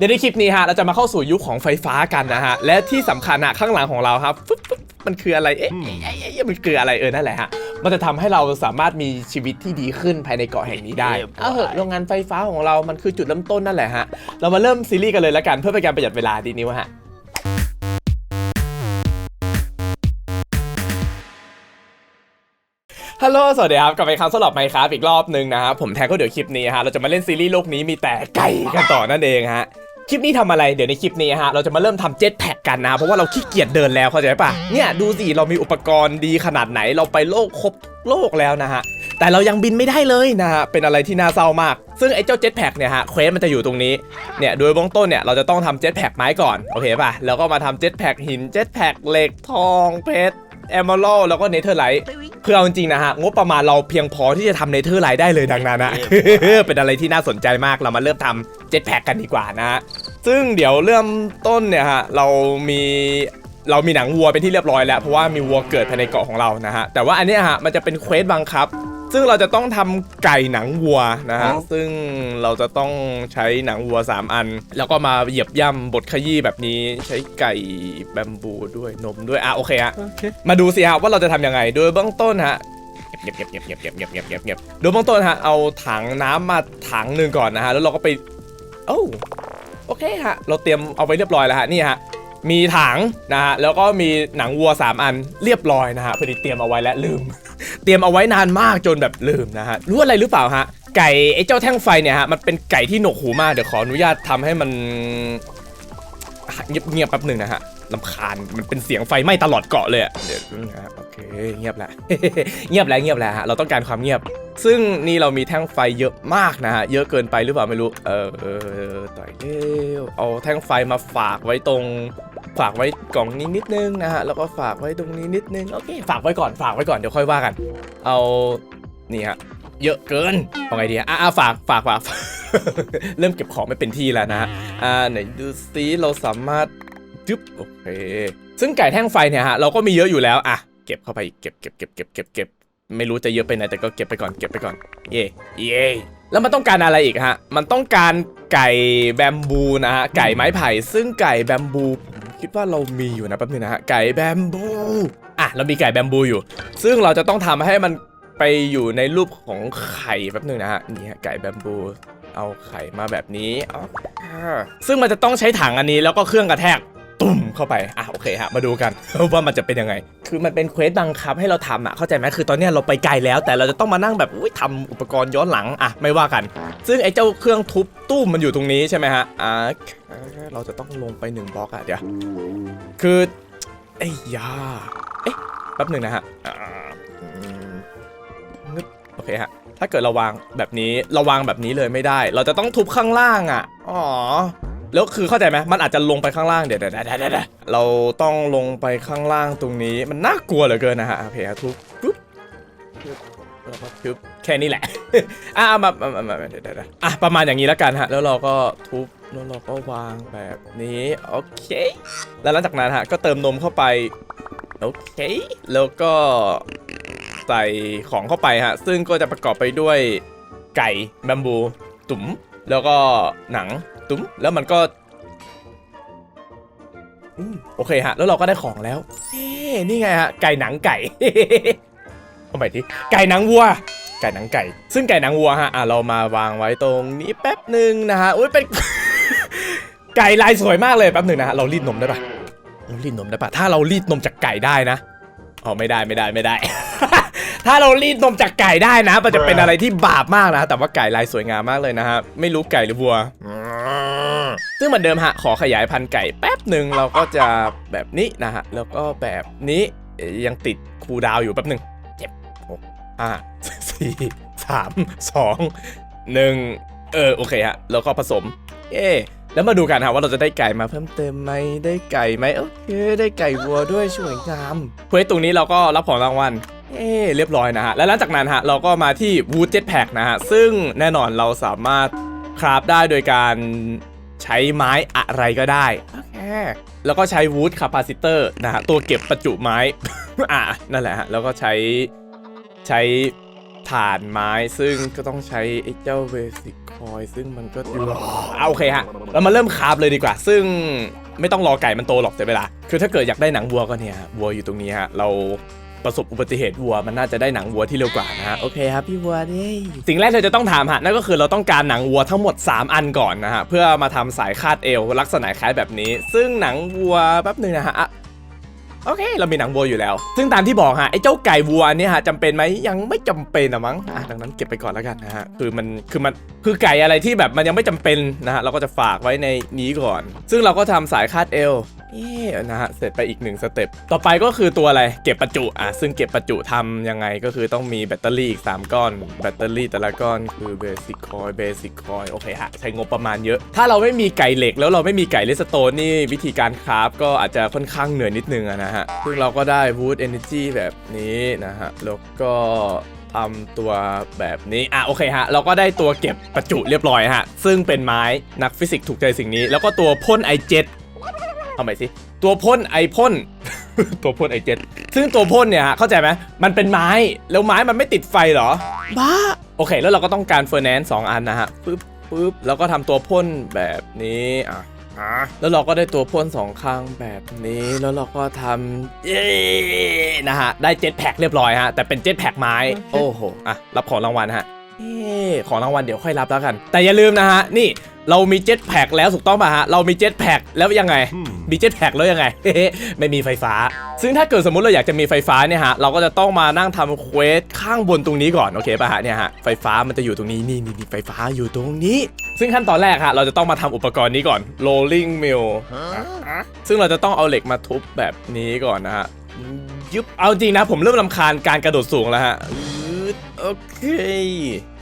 เดี๋ยวในคลิปนี้ฮะเราจะมาเข้าสู่ยุคของไฟฟ้ากันนะฮะและที่สำคัญอะข้างหลังของเราครับฟึ๊บฟึ๊บมันคืออะไรเอ๊ะเอ๊ะเอ๊ะเอ๊ะมันคืออะไรเออนั่นแหละฮะมันจะทำให้เราสามารถมีชีวิตที่ดีขึ้นภายในเกาะแห่งนี้ได้เอาเหอะโรงงานไฟฟ้าของเรามันคือจุดเริ่มต้นนั่นแหละฮะเรามาเริ่มซีรีส์กันเลยละกันเพื่อเป็นการประหยัดเวลาดีนิ้วฮะฮัลโหล สวัสดีครับ กลับมาอีกครั้งสำหรับไมค์ครับอีกรอบหนึ่งนะครับ ผมแทนก็เดี๋ยวคลิปนี้ฮะ เราจะมาเล่นซีรีส์โลกนี้มีแต่ไก่กันต่อนั่นเองฮะ คลิปนี้ทำอะไรเดี๋ยวในคลิปนี้ฮะเราจะมาเริ่มทำเจ็ตแพ็กกันนะเพราะว่าเราขี้เกียจเดินแล้วเข้าใจปะเนี่ยดูสิเรามีอุปกรณ์ดีขนาดไหนเราไปโลกครบโลกแล้วนะฮะแต่เรายังบินไม่ได้เลยนะฮะเป็นอะไรที่น่าเศร้ามาก ซึ่งไอ้เจ้าเจ็ตแพ็กเนี่ยฮะเควสมันจะอยู่ตรงนี้เนี่ยโดยเบื้องต้นเนี่ยเราจะต้องทำเจ็ตแพ็กไม้ก่อนโอเคป่ะแล้วก็มาทำเจ็ตแพ็กหินเจ็ตแพ็กเหล็กทองเพชรแอมเบอรัลแล้วก็เนเธอร์ไลท์ คือเอาจริงๆนะฮะงบประมาณเราเพียงพอที่จะทำเนเธอร์ไลท์ได้เลยดังนั้นนะเป็นอะไรที่น่าสนใจมากเรามาเริ่มทำเจ็ตแพ็กกันดีกว่านะฮะซึ่งเดี๋ยวเริ่มต้นเนี่ยฮะเรามีเรามีหนังวัวเป็นที่เรียบร้อยแล้วเพราะว่ามีวัวเกิดภายในเกาะของเรานะฮะแต่ว่าอันเนี้ยฮะมันจะเป็นเควสบังคับ ซึ่งเราจะต้องทำไก่หนังวัวนะฮะซึ่งเราจะต้องใช้หนังวัว 3 อัน แล้วก็มาเหยียบย่ำบดขยี้แบบนี้ใช้ไก่แบมบูด้วยนมด้วยอะโอเคฮะมาดูสิฮะว่าเราจะทำยังไงโดยเบื้องต้นฮะเงียบเงียบเงียบเงียบเงียบเงียบเงียบเงียบเงียบโดยเบื้องต้นฮะเอาถังน้ำมาถังหนึ่งก่อนนะฮะแล้วเราก็ไปโอ้าโอเคฮะเราเตรียมเอาไว้เรียบร้อยแล้วฮะนี่ฮะมีถังนะฮะแล้วก็มีหนังวัว 3 อันเรียบร้อยนะฮะพอดีเตรียมเอาไว้แล้วลืม เตรียมเอาไว้นานมากจนแบบลืมนะฮะรู้อะไรหรือเปล่าฮะไก่ไอ้เจ้าแท่งไฟเนี่ยฮะมันเป็นไก่ที่หนวกหูมากเดี๋ยวขออนุญาตทำให้มันเงียบเงียบแป๊บหนึ่งนะฮะลำคาญมันเป็นเสียงไฟไหม้ตลอดเกาะเลยเดี๋ยวนะฮะโอเคเงียบแล้วเงียบแล้วเงียบแล้วฮะเราต้องการความเงียบ ซึ่งนี่เรามีแท่งไฟเยอะมากนะฮะเยอะเกินไปหรือเปล่าไม่รู้เออเออต่อยเร็วเอาแท่งไฟมาฝากไว้ตรง ฝากไว้กล่องนี้นิดนึงนะฮะแล้วก็ฝากไว้ตรงนี้นิดนึงโอเคฝากไว้ก่อนฝากไว้ก่อนเดี๋ยวค่อยว่ากัน เอานี่ฮะเยอะเกินเอาไงดีอะอะฝากฝากฝากเริ่มเก็บของไม่เป็นที่แล้วนะฮะอ่าไหนดูซิเราสามารถจึ๊บโอเคซึ่งไก่แท่งไฟเนี่ยฮะเราก็มีเยอะอยู่แล้วอะเก็บเข้าไปเก็บเก็บเก็บเก็บเก็บเก็บไม่รู้จะเยอะไปไหนแต่ก็เก็บไปก่อนเก็บไปก่อน เย่เย่แล้วมันต้องการอะไรอีกฮะ มันต้องการไก่แบมบูนะฮะ ไก่ไม้ไผ่ ซึ่งไก่แบมบู คิดว่าเรามีอยู่นะแป๊บนึงนะฮะไก่แบมบูอะเรามีไก่แบมบูอยู่ ซึ่งเราจะต้องทำให้มันไปอยู่ในรูปของไข่แป๊บนึงนะฮะนี่ไก่แบมบูเอาไข่มาแบบนี้เอซึ่งมันจะต้องใช้ถังอันนี้แล้วก็เครื่องกระแทก ตุ่มเข้าไป อะโอเคฮะ มาดูกันว่ามันจะเป็นยังไง คือมันเป็นเควสบังคับให้เราทำอะ เข้าใจไหมคือตอนนี้เราไปไกลแล้ว แต่เราจะต้องมานั่งแบบอุ้ยทำอุปกรณ์ย้อนหลัง อะ ไม่ว่ากัน ซึ่งไอ้เจ้าเครื่องทุบตู้มมันอยู่ตรงนี้ใช่ไหมฮะ อ่า เราจะต้องลงไปหนึ่งบล็อกอะเดี๋ยว คือไอ้ยา เอ๊ะ แป๊บหนึ่งนะฮะอืมโอเคฮะ ถ้าเกิดเราวางแบบนี้ เราวางแบบนี้เลยไม่ได้ เราจะต้องทุบข้างล่างอะ อ๋อ แล้วคือเข้าใจไหมมันอาจจะลงไปข้างล่างเดี๋ยวเดี๋ยวเดี๋ยวเดะเดะเราต้องลงไปข้างล่างตรงนี้มันน่ากลัวเหลือเกินนะฮะโอเคฮะทุบปุ๊บปุ๊บแล้วก็ทุบแค่นี้แหละ อะมามามามาเดะเดี๋ยวเดี๋ยวอะประมาณอย่างนี้แล้วกันฮะ แล้วเราก็ทุบแล้วเราก็วางแบบนี้โอเค แล้วหลังจากนั้นฮะก็เติมนมเข้าไปโอเค แล้วก็ใส่ของเข้าไปฮะ ซึ่งก็จะประกอบไปด้วยไก่แบมบู ตุ๋ม แล้วก็หนัง ตุ๋มแล้วมันก็โอเคฮะ แล้วเราก็ได้ของแล้วนี่ไงฮะ ไก่หนังไก่เอาใหม่ทีไก่หนังวัว ไก่หนังไก่ ซึ่งไก่หนังวัวฮะ อะเรามาวางไว้ตรงนี้แป๊บหนึ่งนะฮะ อุ้ยเป็น ไก่ลายสวยมากเลยแป๊บหนึ่งนะฮะ เรารีดนมได้ปะเรารีดนมได้ปะถ้าเรารีดนมจากไก่ได้นะอ๋อไม่ได้ไม่ได้ไม่ได้ ถ้าเรารีดนมจากไก่ได้นะ มันจะเป็นอะไรที่บาปมากนะ แต่ว่าไก่ลายสวยงามมากเลยนะฮะ ไม่รู้ไก่หรือวัว ซึ่งเหมือนเดิมฮะขอขยายพันธุ์ไก่แป๊บหนึ่งเราก็จะแบบนี้นะฮะแล้วก็แบบนี้ยังติดคูดาวอยู่แป๊บหนึ่งเจ็บหกห้าสี่สามสองหนึ่งเออโอเคฮะแล้วก็ผสมเอ๊แล้วมาดูกันฮะว่าเราจะได้ไก่มาเพิ่มเติมไหมได้ไก่ไหมโอเคได้ไก่วัวด้วยสวยงามเควสตรงนี้เราก็รับของรางวัลเอ๊เรียบร้อยนะฮะและหลังจากนั้นฮะเราก็มาที่ Wood Jetpack นะฮะซึ่งแน่นอนเราสามารถคราฟได้โดยการ ใช้ไม้อะไรก็ได้โอเคแล้วก็ใช้ Wood Capacitor นะฮะตัวเก็บประจุไม้ อะนั่นแหละฮะแล้วก็ใช้ใช้ถ่านไม้ซึ่งก็ต้องใช้ไอ้เจ้า Basic คอยซึ่งมันก็เอาโอเคฮะเรามาเริ่มคราฟเลยดีกว่า ซึ่งไม่ต้องรอไก่มันโตหรอกเสียเวลา คือถ้าเกิดอยากได้หนังวัวก็เนี่ยฮะวัวอยู่ตรงนี้ฮะเรา ประสบอุบัติเหตุวัวมันน่าจะได้หนังวัวที่เร็วกว่านะฮะโอเคครับพี่วัวนี่สิ่งแรกเราจะต้องถามฮะนั่นก็คือเราต้องการหนังวัวทั้งหมด 3 อันก่อนนะฮะเพื่อมาทำสายคาดเอวลักษณะคล้ายแบบนี้ ซึ่งหนังวัวแป๊บหนึงนะฮะโอเค เรามีหนังวัวอยู่แล้ว ซึ่งตามที่บอกฮะ ไอ้เจ้าไก่วัวเนี่ยฮะจำเป็นไหมยังไม่จำเป็นอะมั้งดังนั้นเก็บไปก่อนแล้วกันนะฮะ คือมัน คือมัน คือไก่อะไรที่แบบมันยังไม่จำเป็นนะฮะ เราก็จะฝากไว้ในนี้ก่อน ซึ่งเราก็ทำสายคาดเอว เอ๊ะนะฮะเสร็จไปอีกหนึ่งสเต็ปต่อไปก็คือตัวอะไรเก็บประจุอะซึ่งเก็บประจุทำยังไงก็คือต้องมีแบตเตอรี่อีก 3 ก้อน แบตเตอรี่แต่ละก้อนคือเบสิ c คอยเบสิ c คอยโอเคฮะใช้งบประมาณเยอะ ถ้าเราไม่มีไก่เหล็กแล้วเราไม่มีไก่เลสโตนนี่วิธีการคราฟก็อาจจะค่อนข้างเหนื่อยนิดนึงะนะฮะซึ่งเราก็ได้ Wood Energy แบบนี้นะฮะแล้วก็ทำตัวแบบนี้ อะโอเคฮะ เราก็ได้ตัวเก็บประจุเรียบร้อยฮะ ซึ่งเป็นไม้นักฟิสิกส์ถูกใจสิ่งนี้ แล้วก็ตัวพ่นไอเจ็ต เอาใหม่สิ ตัวพ่นไอพ่น ตัวพ่นไอเจ็ตซึ่งตัวพ่นเนี่ยฮะเข้าใจไหมมันเป็นไม้ แล้วไม้มันไม่ติดไฟเหรอ บ้า โอเค แล้วเราก็ต้องการเฟอร์แนนซ์สองอันนะฮะปึ๊บปึ๊บแล้วก็ทำตัวพ่นแบบนี้อะอะแล้วเราก็ได้ตัวพ่นสองข้างแบบนี้แล้วเราก็ทำเย้นะฮะได้เจ็ตแพ็กเรียบร้อยฮะแต่เป็นเจ็ตแพ็กไม้ โอ้โหอะรับของรางวัลฮะเอ๊ะของรางวัลเดี๋ยวค่อยรับแล้วกัน แต่อย่าลืมนะฮะ นี่เรามีเจ็ตแพ็กแล้วถูกต้องป่ะฮะ เรามีเจ็ตแพ็กแล้วยังไง มีเจ็ตแพ็กแล้วยังไง ไม่มีไฟฟ้า ซึ่งถ้าเกิดสมมติเราอยากจะมีไฟฟ้าเนี่ยฮะ เราก็จะต้องมานั่งทำเควสข้างบนตรงนี้ก่อน โอเคป่ะฮะเนี่ยฮะ ไฟฟ้ามันจะอยู่ตรงนี้นี่นี่นี่ไฟฟ้าอยู่ตรงนี้ ซึ่งขั้นตอนแรกฮะ เราจะต้องมาทำอุปกรณ์นี้ก่อน rolling mill ซึ่งเราจะต้องเอาเหล็กมาทุบแบบนี้ก่อนนะฮะยึบเอาจริงนะผมเริ่มลำคาญการกระโดดสูงแล้วฮะ โอเค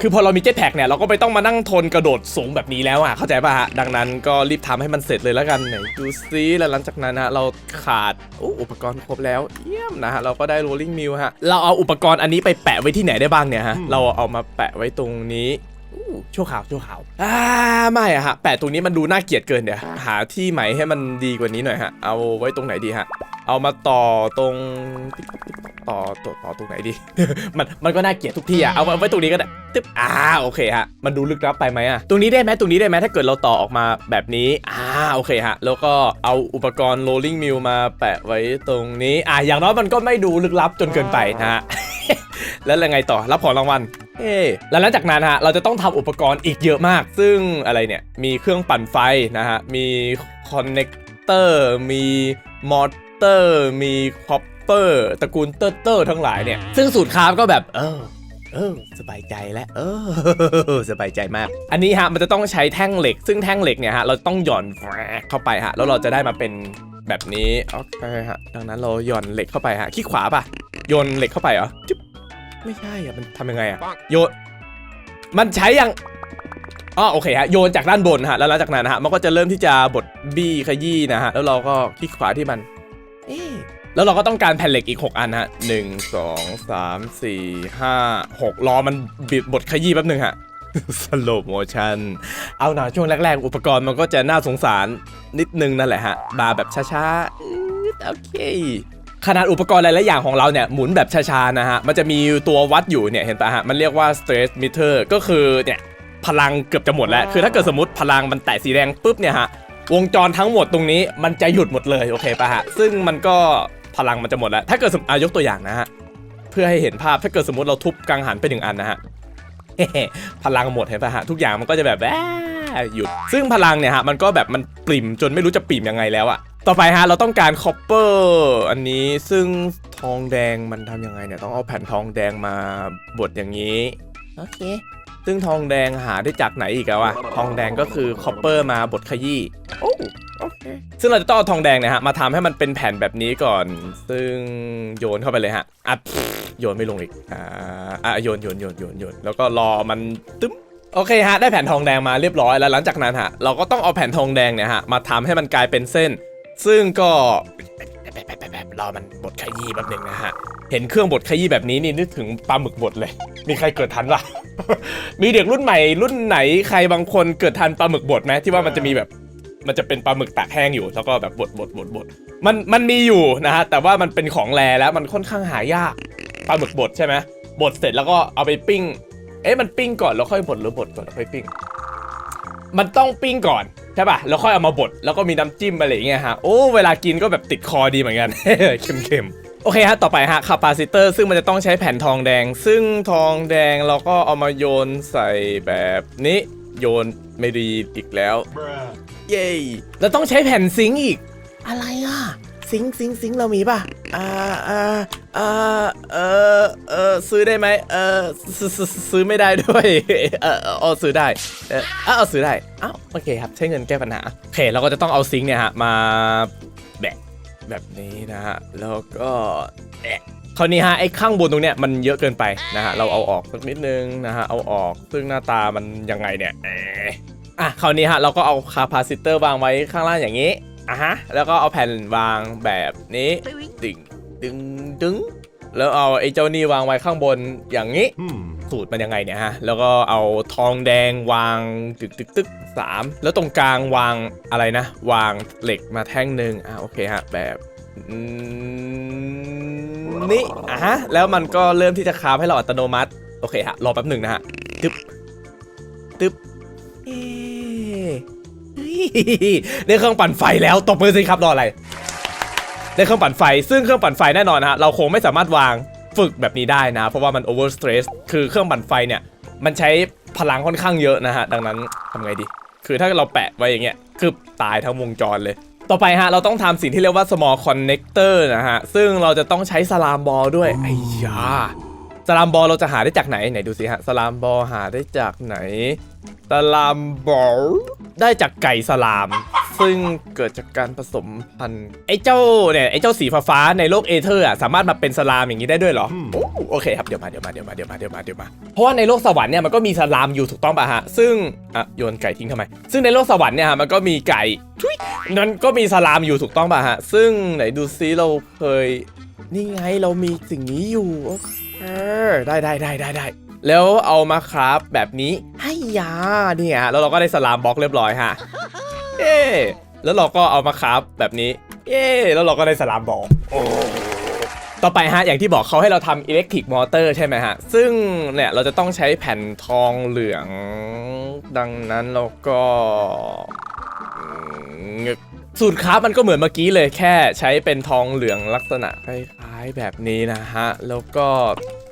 คือพอเรามีเจ็ตแพ็กเนี่ย เราก็ไม่ต้องมานั่งทนกระโดดสูงแบบนี้แล้วอะ เข้าใจป่ะฮะ ดังนั้นก็รีบทำให้มันเสร็จเลยแล้วกันไหนดูซิแล้วหลังจากนั้นฮะเราขาดอุ๊อุปกรณ์ครบแล้ว เยี่ยมนะฮะ เราก็ได้ rolling mill ฮะ เราเอาอุปกรณ์อันนี้ไปแปะไว้ที่ไหนได้บ้างเนี่ยฮะ เราเอามาแปะไว้ตรงนี้อู้ชั่วข่าวชั่วข่าวอ่าไม่อะฮะแปะตรงนี้มันดูน่าเกลียดเกินเดี๋ยวหาที่ใหม่ให้มันดีกว่านี้หน่อยฮะ เอาไว้ตรงไหนดีฮะ เอามาต่อตรงต่อต่อต่อตรงไหนดี มันมันก็น่าเกลียดทุกที่อะเอาไว้ตรงนี้ก็ได้ตึ๊บอ่าโอเคฮะมันดูลึกลับไปไหมอะตรงนี้ได้ไหมตรงนี้ได้ไหมถ้าเกิดเราต่อออกมาแบบนี้อ่าโอเคฮะแล้วก็เอาอุปกรณ์ rolling mill มาแปะไว้ตรงนี้อ่าอย่างน้อยมันก็ไม่ดูลึกลับจนเกินไปนะฮะแล้วยังไงต่อรับของรางวัลเอ้แล้วหลังจากนั้นฮะเราจะต้องทำอุปกรณ์อีกเยอะมาก ซึ่งอะไรเนี่ยมีเครื่องปั่นไฟนะฮะมีคอนเนคเตอร์มีมอเตอร์มีคอปเปอร์ตระกูลเตอร์เตอร์ทั้งหลายเนี่ย ซึ่งสูตรคราฟก็แบบเออเออสบายใจแล้วเออสบายใจมาก อันนี้ฮะมันจะต้องใช้แท่งเหล็ก ซึ่งแท่งเหล็กเนี่ยฮะเราต้องหย่อนเข้าไปฮะแล้วเราจะได้มาเป็นแบบนี้โอเคฮะดังนั้นเราหย่อนเหล็กเข้าไปฮะขี้ขวาป่ะโยนเหล็กเข้าไปเหรอจึ๊บไม่ใช่อะมันทำยังไงอะโยนมันใช้ยังอ๋อโอเคฮะโยนจากด้านบนฮะแล้วหลังจากนั้นฮะมันก็จะเริ่มที่จะบดบี้ขยี้นะฮะแล้วเราก็คลิกขวาที่มัน แล้วเราก็ต้องการแผ่นเหล็กอีก 6 อันฮะหนึ่งสองสามสี่ห้าหกรอมันบิดบดขยี้แป๊บหนึ่งฮะสโลโมชันเอาหน่าช่วงแรกๆ อุปกรณ์มันก็จะน่าสงสารนิดนึงนั่นแหละฮะมาแบบช้าๆโอเคขนาดอุปกรณ์หลายๆอย่างของเราเนี่ยหมุนแบบช้าๆนะฮะ มันจะมีตัววัดอยู่เนี่ยเห็นปะฮะ มันเรียกว่า stress meter ก็คือเนี่ยพลังเกือบจะหมดแล้ว คือถ้าเกิดสมมติพลังมันแตะสีแดงปุ๊บเนี่ยฮะ วงจรทั้งหมดตรงนี้มันจะหยุดหมดเลยโอเคปะฮะ ซึ่งมันก็พลังมันจะหมดแล้ว ถ้าเกิดสมอายกตัวอย่างนะฮะ เพื่อให้เห็นภาพถ้าเกิดสมมติเราทุบกังหันไปหนึ่งอันนะฮะพลังหมดเห็นปะฮะทุกอย่างมันก็จะแบบแหวหยุด ซึ่งพลังเนี่ยฮะมันก็แบบมันปริ่มจนไม่รู้จะปริ่มยังไงแล้วอะต่อไปฮะเราต้องการคอปเปอร์อันนี้ซึ่งทองแดงมันทำยังไงเนี่ยต้องเอาแผ่นทองแดงมาบดอย่างนี้โอเค ซึ่งทองแดงหาได้จากไหนอีกอะวะทองแดงก็คือคอปเปอร์มาบดขยี้โอ้โอเคซึ่งเราจะต้องเอาทองแดงเนี่ยฮะมาทำให้มันเป็นแผ่นแบบนี้ก่อน ซึ่งโยนเข้าไปเลยฮะอัดโยนไม่ลงอีกอ่าอะโยนโยนโยนโยนโยนแล้วก็รอมันตึ๊มโอเคฮะได้แผ่นทองแดงมาเรียบร้อยแล้วหลังจากนั้นฮะเราก็ต้องเอาแผ่นทองแดงเนี่ยฮะมาทำให้มันกลายเป็นเส้น ซึ่งก็ แบบรอมันบดขยี้แป๊บหนึงนะฮะ เห็นเครื่องบดขยี้แบบนี้นี่นึกถึงปลาหมึกบดเลย มีใครเกิดทันปะมีเด็กรุ่นใหม่รุ่นไหนใครบางคนเกิดทันปลาหมึกบดไหมที่ว่ามันจะมีแบบ มันจะเป็นปลาหมึกตากแห้งอยู่ แล้วก็แบบบดบดบดบดมันมันมีอยู่นะฮะแต่ว่ามันเป็นของแรแล้วมันค่อนข้างหายากปลาหมึกบดใช่ไหมบดเสร็จแล้วก็เอาไปปิ้ง เอ๊ะมันปิ้งก่อนแล้วค่อยบดหรือบดก่อนแล้วค่อยปิ้ง มันต้องปิ้งก่อน ช่ป่ะ แล้วค่อยเอามาบด แล้วก็มีน้ำจิ้มอะไรอย่างเงี้ยฮะ โอ้ เวลากินก็แบบติดคอดีเหมือนกัน เค็มๆโอเคฮะ ต่อไปฮะคาปาซิเตอร์ซึ่งมันจะต้องใช้แผ่นทองแดง ซึ่งทองแดงเราก็เอามาโยนใส่แบบนี้ โยนไม่ดีอีกแล้ว เย้แล้วต้องใช้แผ่นซิงค์อีก อะไรอะ ซิงค์ซิงค์ซิงค์เรามีป่ะ อ่าอ่า เอ่าเออเออซื้อได้ไหมเออซซซื้อไม่ได้ด้วยเออเออเอาซื้อได้เออเอาซื้อได้อ้าวโอเคครับใช้เงินแก้ปัญหาโอเคเราก็จะต้องเอาซิงค์เนี่ยฮะมาแบะแบบนี้นะฮะแล้วก็แอะคราวนี้ฮะไอ้ข้างบนตรงเนี้ยมันเยอะเกินไปนะฮะเราเอาออกสักนิดนึงนะฮะเอาออกซึ่งหน้าตามันยังไงเนี่ยเอะอะคราวนี้ฮะเราก็เอาคาปาซิเตอร์วางไว้ข้างล่างอย่างนี้อะฮะแล้วก็เอาแผ่นวางแบบนี้ดึง ดึงดึงแล้วเอาไอ้เจ้านี่วางไว้ข้างบนอย่างนี้ Hmm. สูตรมันยังไงเนี่ยฮะ แล้วก็เอาทองแดงวางตึกตึกตึกสามแล้วตรงกลางวางอะไรนะ วางเหล็กมาแท่งหนึ่งอะโอเคฮะแบบอืมนี่อะฮะแล้วมันก็เริ่มที่จะคราฟให้เราอัตโนมัติโอเคฮะรอแป๊บหนึ่งนะฮะตึ๊บตึ๊บเอ๊ะเฮ้ยได้เครื่องปั่นไฟแล้วตบมือสิครับรออะไร ได้เครื่องปั่นไฟ ซึ่งเครื่องปั่นไฟแน่นอนนะฮะเราคงไม่สามารถวางฝึกแบบนี้ได้นะ เพราะว่ามัน over stress คือเครื่องปั่นไฟเนี่ยมันใช้พลังค่อนข้างเยอะนะฮะดังนั้นทำไงดี คือถ้าเราแปะไว้อย่างเงี้ยคือตายทั้งวงจรเลย ต่อไปฮะเราต้องทำสิ่งที่เรียกว่า small connector นะฮะซึ่งเราจะต้องใช้สลามบอลด้วยไอ้ยาสลามบอลเราจะหาได้จากไหนไหนดูสิฮะสลามบอลหาได้จากไหนสลามบอลได้จากไก่สลาม ซึ่งเกิดจากการผสมพันธุ์ไอ้เจ้าเนี่ยไอ้เจ้าสีฟ้าๆในโลกเอเธอร์อะสามารถมาเป็นสลามอย่างนี้ได้ด้วยเหรออืมโอ้โอเคครับเดี๋ยวมาเดี๋ยวมาเดี๋ยวมาเดี๋ยวมาเดี๋ยวมาเดี๋ยวมาเพราะว่าในโลกสวรรค์เนี่ยมันก็มีสลามอยู่ถูกต้องป่ะฮะซึ่งอะโยนไก่ทิ้งทำไม ซึ่งในโลกสวรรค์เนี่ยฮะมันก็มีไก่ทุยนั้นก็มีสลามอยู่ถูกต้องป่ะฮะซึ่งไหนดูซิเราเคยนี่ไงเรามีสิ่งนี้อยู่โอเคได้ได้ได้ได้ได้แล้วเอามาคราฟแบบนี้ให้ยาเนี่ยฮะแล้วเราก็ได้สลามบล็อกเรียบร้อยฮะ เอ๊แล้วเราก็เอามาคราฟแบบนี้ เย้แล้วเราก็ได้สลามบอกต่อไปฮะอย่างที่บอกเขาให้เราทำอิเล็กทริกมอเตอร์ใช่ไหมฮะ ซึ่งเนี่ยเราจะต้องใช้แผ่นทองเหลือง ดังนั้นเราก็สูตรคราฟมันก็เหมือนเมื่อกี้เลยแค่ใช้เป็นทองเหลืองลักษณะคล้ายๆแบบนี้นะฮะ แล้วก็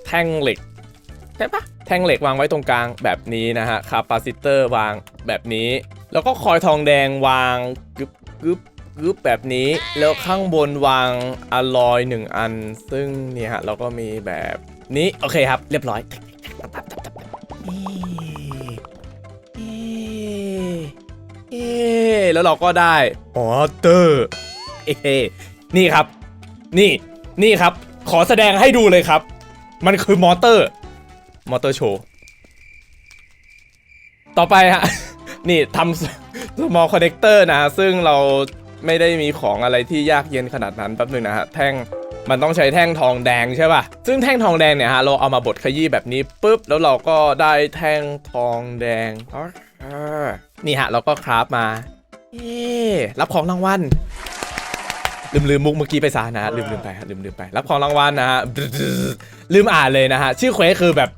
แท่งเหล็กใช่ปะแท่งเหล็กวางไว้ตรงกลางแบบนี้นะฮะคาปาซิเตอร์วางแบบนี้ แล้วก็คอยทองแดงวางกึบกึบกึบแบบนี้ แล้วข้างบนวางอะลอยหนึ่งอัน ซึ่งเนี่ยฮะเราก็มีแบบนี้โอเคครับ เรียบร้อยเอ๊ะแล้วเราก็ได้มอเตอร์เอ๊นี่ครับ นี่นี่ครับ ขอแสดงให้ดูเลยครับ มันคือมอเตอร์ มอเตอร์โชว์ ต่อไปฮะ นี่ทำ small connector นะฮะซึ่งเราไม่ได้มีของอะไรที่ยากเย็นขนาดนั้นแป๊บหนึงนะฮะแท่งมันต้องใช้แท่งทองแดงใช่ป่ะ ซึ่งแท่งทองแดงเนี่ยฮะเราเอามาบดขยี้แบบนี้ปุ๊บ แล้วเราก็ได้แท่งทองแดงอ่านี่ฮะ เราก็คราฟมาเอ๊รับของรางวัลลืมลืมมุกเมื่อกี้ไปซะนะฮะลืมลืมไปฮะลืมลืมไป รับของรางวัลนะฮะลืมอ่านเลยนะฮะ ชื่อเควสคือแบบ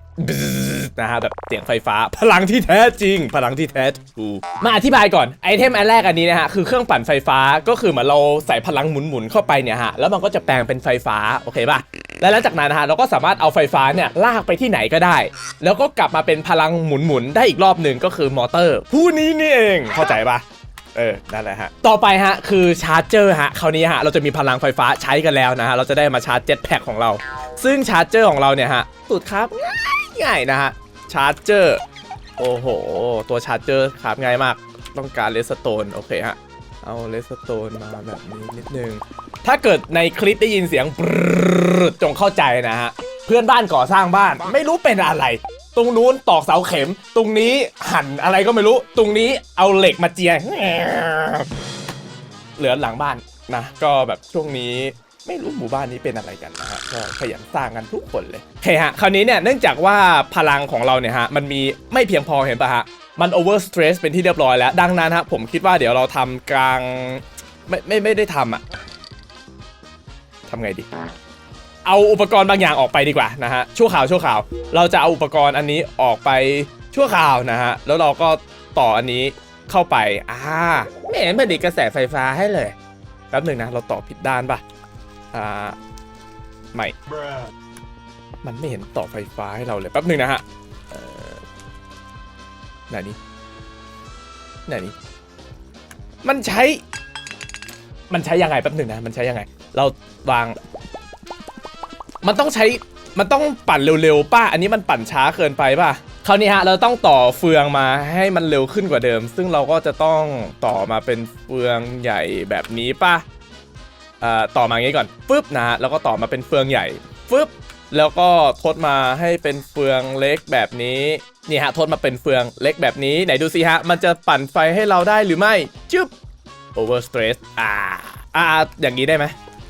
นะฮะแบบเสียงไฟฟ้า พลังที่แท้จริง พลังที่แท้ทูมาอธิบายก่อนไอเทมอันแรกอันนี้นะฮะคือเครื่องปั่นไฟฟ้าก็คือเหมือนเราใส่พลังหมุนๆเข้าไปเนี่ยฮะแล้วมันก็จะแปลงเป็นไฟฟ้าโอเคป่ะและหลังจากนั้นนะฮะเราก็สามารถเอาไฟฟ้าเนี่ยลากไปที่ไหนก็ได้ แล้วก็กลับมาเป็นพลังหมุนๆได้อีกรอบหนึ่งก็คือมอเตอร์ ผู้นี้นี่เองเข้าใจป่ะเออ นั่นแหละฮะ ต่อไปฮะ คือชาร์จเจอร์ฮะ คราวนี้ฮะ เราจะมีพลังไฟฟ้าใช้กันแล้วนะฮะ เราจะได้มาชาร์จเจ็ตแพ็คของเรา ซึ่งชาร์จเจอร์ของเราเนี่ยฮะ สุดครับ ง่ายนะฮะ ชาร์จเจอร์ โอ้โห ตัวชาร์จเจอร์ครับง่ายมาก ต้องการเลสโตน โอเคฮะ เอาเลสโตนมาแบบนี้นิดนึง ถ้าเกิดในคลิปได้ยินเสียงปรจงเข้าใจนะฮะ เพื่อนบ้านก่อสร้างบ้านไม่รู้เป็นอะไร ตรงนู้นตอกเสาเข็ม ตรงนี้หั่นอะไรก็ไม่รู้ ตรงนี้เอาเหล็กมาเจียเหลือหลังบ้านนะ ก็แบบช่วงนี้ ไม่รู้หมู่บ้านนี้เป็นอะไรกันนะฮะก็ขยันสร้างกันทุกคนเลยโอเคฮะคราวนี้เนี่ยเนื่องจากว่าพลังของเราเนี่ยฮะมันมีไม่เพียงพอเห็นปะฮะมันโอเวอร์สเตรสเป็นที่เรียบร้อยแล้ว ดังนั้นฮะผมคิดว่าเดี๋ยวเราทำกลางไม่ไม่ไม่ได้ทำอะทำไงดี เอาอุปกรณ์บางอย่างออกไปดีกว่านะฮะชั่วข่าวชั่วข่าว เราจะเอาอุปกรณ์อันนี้ออกไปชั่วข่าวนะฮะแล้วเราก็ต่ออันนี้เข้าไปอ่าไม่เห็นผลิตกระแสไฟฟ้าให้เลยแป๊บหนึ่งนะ เราต่อผิดด้านปะ อ่าไม่ มันไม่เห็นต่อไฟฟ้าให้เราเลยแป๊บหนึ่งนะฮะเออไหนนี้ไหนนี้มันใช้ มันใช้ยังไงแป๊บหนึ่งนะ มันใช้ยังไง เราวาง มันต้องใช้ มันต้องปั่นเร็วๆป่ะอันนี้มันปั่นช้าเกินไปป่ะคราวนี้ฮะ เราต้องต่อเฟืองมาให้มันเร็วขึ้นกว่าเดิม ซึ่งเราก็จะต้องต่อมาเป็นเฟืองใหญ่แบบนี้ป่ะ ต่อมาอย่างงี้ก่อนปึ๊บนะแล้วก็ต่อมาเป็นเฟืองใหญ่ปึ๊บแล้วก็ทดมาให้เป็นเฟืองเล็กแบบนี้นี่ฮะทดมาเป็นเฟืองเล็กแบบนี้ไหนดูสิฮะ มันจะปั่นไฟให้เราได้หรือไม่จึ๊บ over stress อ่าอ่าอย่างนี้ได้ไหม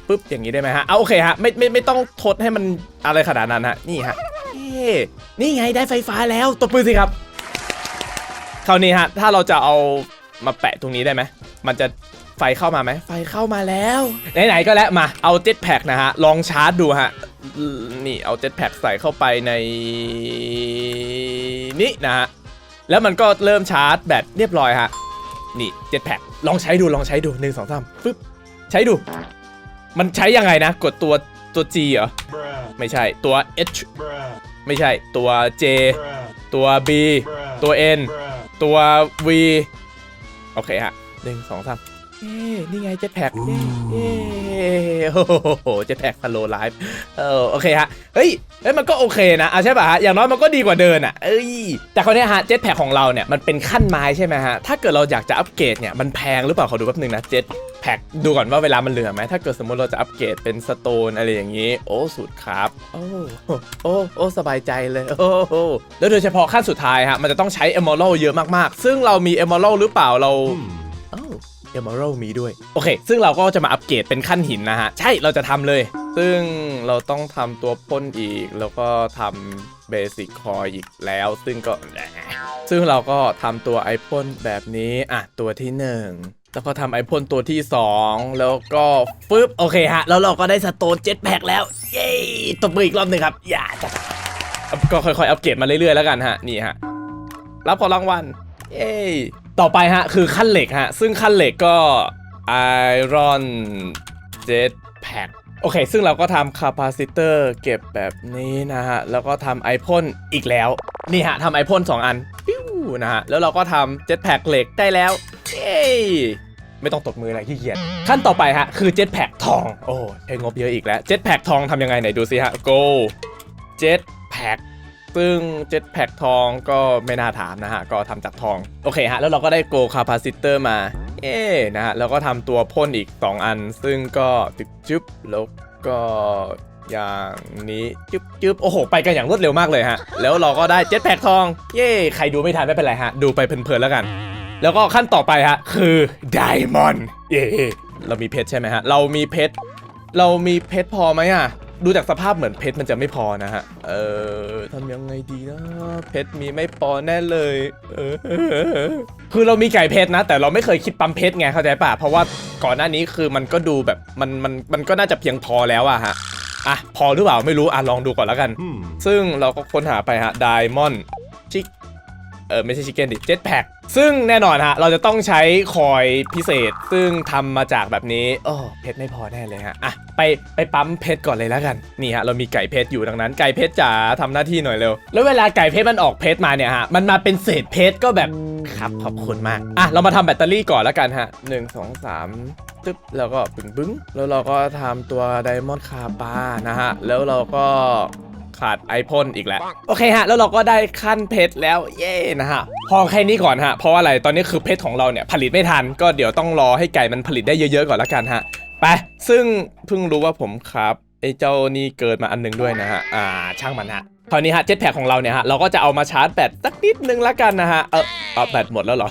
ปึ๊บอย่างนี้ได้ไหมฮะเอาโอเคฮะไม่ไม่ไม่ต้องทดให้มันอะไรขนาดนั้นฮะนี่ฮะเอ๊ะนี่ไงได้ไฟฟ้าแล้วตบมือสิครับคราวนี้ฮะถ้าเราจะเอามาแปะตรงนี้ได้ไหมมันจะ ไฟเข้ามาไหมไฟเข้ามาแล้ว ไหนๆก็แล้วมาเอาเจ็ตแพ็กนะฮะ ลองชาร์จดูฮะ นี่เอาเจ็ตแพ็กใส่เข้าไปในนี่นะฮะ แล้วมันก็เริ่มชาร์จแบตเรียบร้อยฮะ นี่เจ็ตแพ็กลองใช้ดูลองใช้ดูหนึ่งสองสามปึ๊บใช้ดู มันใช้ยังไงนะ กดตัวตัว G เหรอ ไม่ใช่ตัว H ไม่ใช่ตัว J ตัว B ตัว N ตัว V โอเคฮะหนึ่งสองสาม เอ้นี่ไงเจ็ตแพ็กเย้เย้โอ้โหเจ็ตแพ็กพันโลไลฟ์เออโอเคฮะ เฮ้ยเฮ้ยมันก็โอเคนะอะใช่ป่ะฮะ อย่างน้อยมันก็ดีกว่าเดินอะ เอ้ย แต่คราวเนี้ยฮะเจ็ตแพ็กของเราเนี่ยมันเป็นขั้นไม้ใช่ไหมฮะ ถ้าเกิดเราอยากจะอัปเกรดเนี่ยมันแพงหรือเปล่าขอดูแป๊บนึงนะเจ็ตแพ็กดูก่อนว่าเวลามันเหลือไหมถ้าเกิดสมมติเราจะอัปเกรดเป็นสโตนอะไรอย่างนี้ โอ้สุดครับ โอ้โอ้โอ้สบายใจเลยโอ้โหแล้วโดยเฉพาะขั้นสุดท้ายฮะมันจะต้องใช้ Emerald เยอะมากๆ ซึ่งเรามี Emerald หรือเปล่าเรา เอ้าเอม r ร l มีด้วย โอเค ซึ่งเราก็จะมาอัปเกรดเป็นขั้นหินนะฮะ ใช่เราจะทำเลย ซึ่งเราต้องทำตัวพ่นอีก แล้วก็ทำเบสิกคอยอีกแล้ว ซึ่งก็ ซึ่งเราก็ทำตัวไอพ่นแบบนี้ อะ ตัวที่1แล้วก็ทำไอพ่นตัวที่ 2 แล้วก็ฟึบโอเคฮะ แล้วเราก็ได้สโตนเจ็ตแพ็กแล้ว เย้ตบมืออีกรอบหนึ่งครับ อย่าจะก็ค่อยๆ อัปเกรดมาเรื่อยๆ แล้วกันฮะ นี่ฮะ รับของรางวัล เย้ ต่อไปฮะ คือขั้นเหล็กฮะ ซึ่งขั้นเหล็กก็ Iron Jet Pack โอเค ซึ่งเราก็ทำคาปาซิเตอร์เก็บแบบนี้นะฮะ แล้วก็ทำไอพ่นอีกแล้ว นี่ฮะทำไอพ่น2 อันปิ้วนะฮะ แล้วเราก็ทำเจ็ตแพ็กเหล็กได้แล้วเย้ไม่ต้องตบมืออะไรขี้เกียจขั้นต่อไปฮะ คือเจ็ตแพ็กทอง โอ้ใช้งบเยอะอีกแล้วเจ็ตแพ็กทองทำยังไงไหนดูสิฮะ go เจ็ตแพ็ก ซึ่งเจ็ตแพ็กทองก็ไม่น่าถามนะฮะ ก็ทำจากทอง โอเคฮะ แล้วเราก็ได้โกคาปาซิเตอร์มา เอ๊นะฮะ แล้วก็ทำตัวพ่นอีก 2 อัน ซึ่งก็จึบจึบแล้วก็อย่างนี้จึบจึบโอ้โห ไปกันอย่างรวดเร็วมากเลยฮะ แล้วเราก็ได้เจ็ตแพ็กทอง เย้ใครดูไม่ทันไม่เป็นไรฮะ ดูไปเพลินๆแล้วกัน แล้วก็ขั้นต่อไปฮะ คือไดมอนด์เย้เรามีเพชรใช่ไหมฮะ เรามีเพชรเรามีเพชรพอไหมอะ ดูจากสภาพเหมือนเพชรมันจะไม่พอนะฮะ เออทำยังไงดีนะ เพชรมีไม่พอแน่เลย เออ คือเรามีไก่เพชรนะ แต่เราไม่เคยคิดปั๊มเพชรไงเข้าใจป่ะ เพราะว่าก่อนหน้านี้คือมันก็ดูแบบมันมันมันก็น่าจะเพียงพอแล้วอะฮะ อะ พอหรือเปล่าไม่รู้ อะลองดูก่อนแล้วกัน ซึ่งเราก็ค้นหาไปฮะไดมอนด์ชิค เออไม่ใช่ชิคเก้นดิเจ็ตแพ็กซึ่งแน่นอนฮะ เราจะต้องใช้คอยพิเศษ ซึ่งทำมาจากแบบนี้โอ้เพชรไม่พอแน่เลยฮะ อะ ไปไปปั๊มเพชรก่อนเลยแล้วกัน นี่ฮะ เรามีไก่เพชรอยู่ดังนั้น ไก่เพชรจ๋าทำหน้าที่หน่อยเร็ว แล้วเวลาไก่เพชรมันออกเพชรมาเนี่ยฮะ มันมาเป็นเศษเพชรก็แบบครับขอบคุณมาก อะ เรามาทำแบตเตอรี่ก่อนแล้วกันฮะหนึ่งสองสามตึ๊บแล้วก็ปึ้งปึ้งแล้วเราก็ทำตัวไดมอนด์คาปานะฮะแล้วเราก็ ขาดไอพ่นอีกแล้ว โอเคฮะ แล้วเราก็ได้ขั้นเพชรแล้วเย้นะฮะ พอแค่นี้ก่อนฮะ เพราะว่าอะไร ตอนนี้คือเพชรของเราเนี่ยผลิตไม่ทัน ก็เดี๋ยวต้องรอให้ไก่มันผลิตได้เยอะๆก่อนละกันฮะ ไป ซึ่งเพิ่งรู้ว่าผมครับไอ้เจ้านี่เกิดมาอันหนึงด้วยนะฮะ อ่า ช่างมันฮะ คราวนี้ฮะเจ็ตแพ็ของเราเนี่ยฮะ เราก็จะเอามาชาร์จแบตสักนิดนึงละกันนะฮะ เออเอาแบตหมดแล้วเหรอ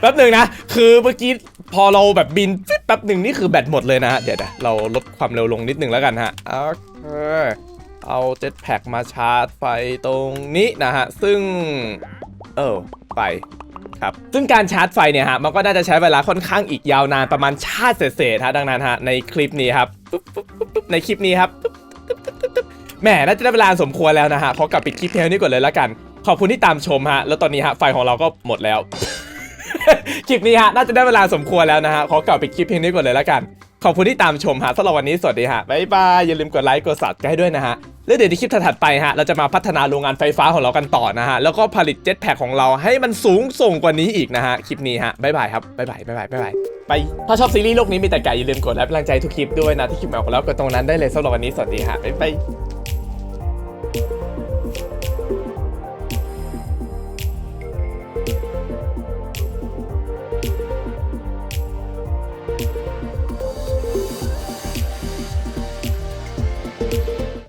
แป๊บหนึ่งนะ คือเมื่อกี้พอเราแบบบินแป๊บหนึ่งนี่คือแบตหมดเลยนะฮะ เดี๋ยวเราลดความเร็วลงนิดนึงแล้วกันฮะโอเค เอาเจ็ตแพ็กมาชาร์จไฟตรงนี้นะฮะ ซึ่ง เออไฟครับ ซึ่งการชาร์จไฟเนี่ยฮะ มันก็น่าจะใช้เวลาค่อนข้างอีกยาวนานประมาณชาติเศษๆฮะ ดังนั้นฮะ ในคลิปนี้ครับ ในคลิปนี้ครับแหมน่าจะได้เวลาสมควรแล้วนะฮะ ขอกลับปิดคลิปเพียงนี้ก่อนเลยละกัน ขอบคุณที่ตามชมฮะ แล้วตอนนี้ฮะ ไฟของเราก็หมดแล้ว คลิปนี้ฮะ น่าจะได้เวลาสมควรแล้วนะฮะ ขอกลับไปคลิปเพียงนี้ก่อนเลยละกัน ขอบคุณที่ตามชมฮะสำหรับวันนี้สวัสดีฮะ บ๊ายบาย อย่าลืมกดไลค์ กดซับสไครต์ด้วยนะฮะ แล้วเดี๋ยวในคลิปถัดๆไปฮะเราจะมาพัฒนาโรงงานไฟฟ้าของเรากันต่อนะฮะแล้วก็ผลิตเจ็ตแพคของเราให้มันสูงส่งกว่านี้อีกนะฮะคลิปนี้ฮะบ๊ายบายครับบ๊ายบายบ๊ายบายบ๊ายบายไปถ้าชอบซีรีส์โลกนี้มีแต่ไก่อย่าลืมกดไลค์เป็นกำลังใจทุกคลิปด้วยนะที่คลิปมาของเรากดตรงนั้นได้เลยสำหรับวันนี้สวัสดีฮะบ๊ายบาย